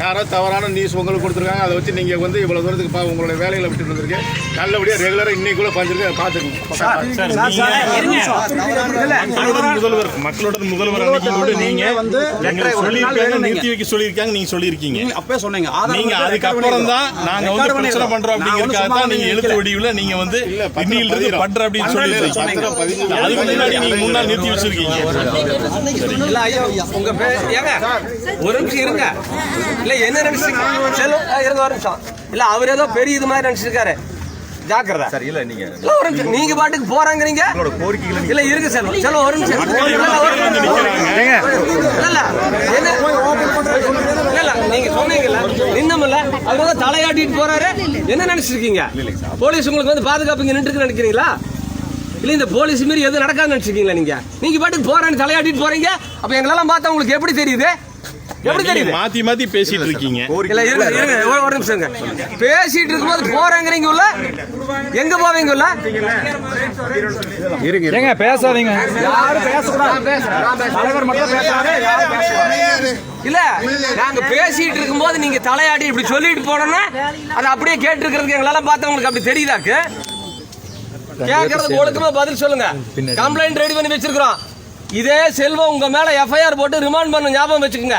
யாரோ தவறான நியூஸ் உங்களுக்கு கொடுத்துருக்காங்க அதை வச்சு நீங்கள் வந்து இவ்வளோ தூரத்துக்கு பா உங்களுடைய வேலைகளை விட்டு வந்திருக்கு நல்லபடியாக ரெகுலராக இன்னைக்குள்ள பார்த்துருக்கு மக்களோட முதல்வர் மக்களோட முதல்வர் அன்னைக்கு நீங்க வந்து நிறுத்தி வைக்க சொல்லியிருக்காங்க நீங்க சொல்லியிருக்கீங்க. அப்பவே சொன்னீங்க. ஆதாரம் நீங்க வந்து அதுக்கப்புறம் தான் நாங்க வந்து பிரச்சனை ஒண்ணும் அப்படிங்கறதுக்காக தான் சும்மா நீங்க வந்து எழுத்து வடிவுல நீங்க வந்து இன்னில இருந்து. பண்ற அப்படின்னு சொல்லி அதுக்கு முன்னாடி நீங்க முன்னாடி நிறுத்தி வச்சிருக்கீங்க. இல்ல ஐயா உங்க பேர் ஏங்க ஒரு நிமிஷம் இருங்க. இல்ல என்ன நினைச்சிருக்கீங்க செல்வம் ஆ, இருங்க ஒரு நிமிஷம். இல்ல அவர் ஏதோ பெரிய இது மாதிரி நினைச்சிருக்காரு. ஜாக்கிரதை. சார் இல்ல நீங்க இல்ல ஒரு நிமிஷம். நீங்க பாட்டுக்கு போறாங்கிறீங்க உங்களோட கோரிக்கைகளை இல்ல இருக்கு செல்வம் செல்வம் ஒரு நிமிஷம். இல்ல, என்ன- இல்ல, இல்ல, நீங்க சொன்னீங்கல்ல. நின்னமில்ல. அவர் வந்து தலையாட்டிட்டு போறாரு. என்ன நினைச்சிருக்கீங்க? போலீஸ் உங்களுக்கு வந்து பாதுகாப்பு இங்க நின்று நினைக்கிறீங்களா? இல்ல இந்த போலீஸ் மாரி எதுவும் நடக்காதுன்னு நினைச்சிருக்கீங்களா நீங்க? நீங்க பாட்டுக்கு போறேன்னு தலையாட்டிட்டு போறீங்க. அப்ப எங்களெல்லாம் பார்த்தா உங்களுக்கு எப்படி தெரியுது? எப்படி தெரியுது? மாத்தி மாத்தி பேசிட்டு இருக்கீங்க. இல்ல இருங்க இருங்க ஒரு- நிமிஷம் இருங்க. பேசிட்டு இருக்கும்போது போறேங்கிறீங்க உள்ள? எங்க போவீங்க உள்ள? ஏங்க பேசாதீங்க. யாரும் பேசக்கூடாது. தலைவர் மட்டும் பேசாதே யாரும் பேசக்கூடாது. இல்ல நாங்க பேசிட்டு இருக்கும்போது நீங்க தலையாடி இப்படி சொல்லிட்டு போனோம்னா அதை அப்படியே கேட்டு இருக்கிறதுக்கு எங்களால பார்த்தா உங்களுக்கு அப்படி தெரியுதாக்கு கேட்கறது ஒழுக்கமா பதில் சொல்லுங்க. கம்ப்ளைண்ட் ரெடி பண்ணி வச்சிருக்கிறோம். இதே செல்வம் உங்க மேல எஃப்ஐஆர் போட்டு ரிமாண்ட் பண்ண ஞாபகம் வச்சுக்கோங்க.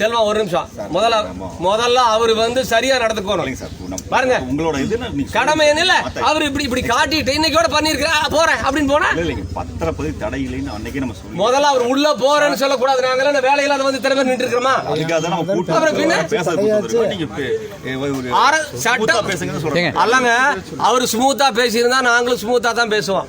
செல்வம் ஒரு நிமிஷம். முதல்ல முதல்ல அவர் வந்து சரியா நடந்துக்கணும். பாருங்க. உங்களோட கடமை என்ன இல்ல? அவர் இப்படி இப்படி காட்டிட்டு இன்னைக்கோட பண்ணிருக்கிறா போறேன் அப்படின்னு போனா? இல்ல இல்லைங்க. பத்திரப்பதி தடை இல்லைன்னு அன்னைக்கே நம்ம சொல்லி முதல்ல அவர் உள்ள போறேன்னு சொல்லக்கூடாது. நாங்க என்ன வேலையில அதை வந்து திறமை நின்று இருக்கிறோமா அப்புறம் பின்ன? சட்டம். அல்லங்க அவர் ஸ்மூத்தா பேசியிருந்தா நாங்களும் ஸ்மூத்தா தான் பேசுவோம்.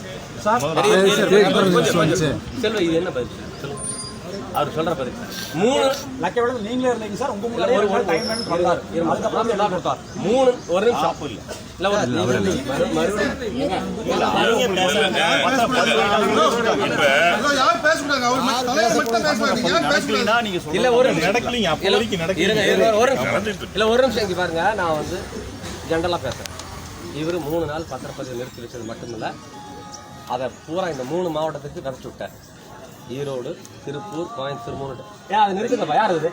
செல்வ இது என்ன பதில்? சொல்லுங்க. அவர் சொல்ற பதில். மூணு. லக்கி விட நீங்களே இருந்தீங்க சார். உங்க ஒரு டைம். அதுக்கப்புறம் எல்லாம் கொடுத்தார். மூணு ஒரு நிமிஷம். இல்ல ஒரு இல்ல ஒரு நிமிஷம். இல்ல, ஒரு இங்க பாருங்க. நான் வந்து ஜென்ரலா பேசுறேன். இவரு மூணு நாள் பத்திரப்பதிவு நிறுத்தி வச்சது மட்டும் இல்ல அதை பூரா இந்த மூணு மாவட்டத்துக்கு நடத்தி விட்டேன். ஈரோடு திருப்பூர் கோயம்புத்தூர் மூணு ஏ அதை யார் இது?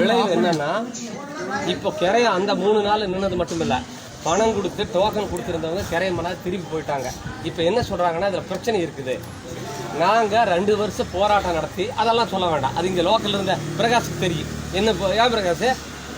விளைவு என்னன்னா இப்போ கிரைய அந்த மூணு நாள் நின்னது மட்டும் இல்லை பணம் கொடுத்து டோக்கன் கொடுத்துருந்தவங்க கிரைய மனா திருப்பி போயிட்டாங்க. இப்போ என்ன சொல்கிறாங்கன்னா இதில் பிரச்சனை இருக்குது. நாங்கள் ரெண்டு வருஷம் போராட்டம் நடத்தி அதெல்லாம் சொல்ல வேண்டாம். அது இங்கே லோக்கல்ல இருந்த பிரகாஷுக்கு தெரியும். என்ன ஏன் பிரகாஷ்?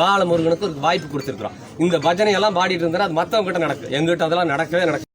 பாலமுருகனுக்கு ஒரு வாய்ப்பு கொடுத்துருக்குறோம். இந்த பஜனை எல்லாம் பாடிட்டு இருந்தா அது மத்தவங்க கிட்ட நடக்கும் எங்கிட்ட அதெல்லாம் நடக்கவே நடக்கும்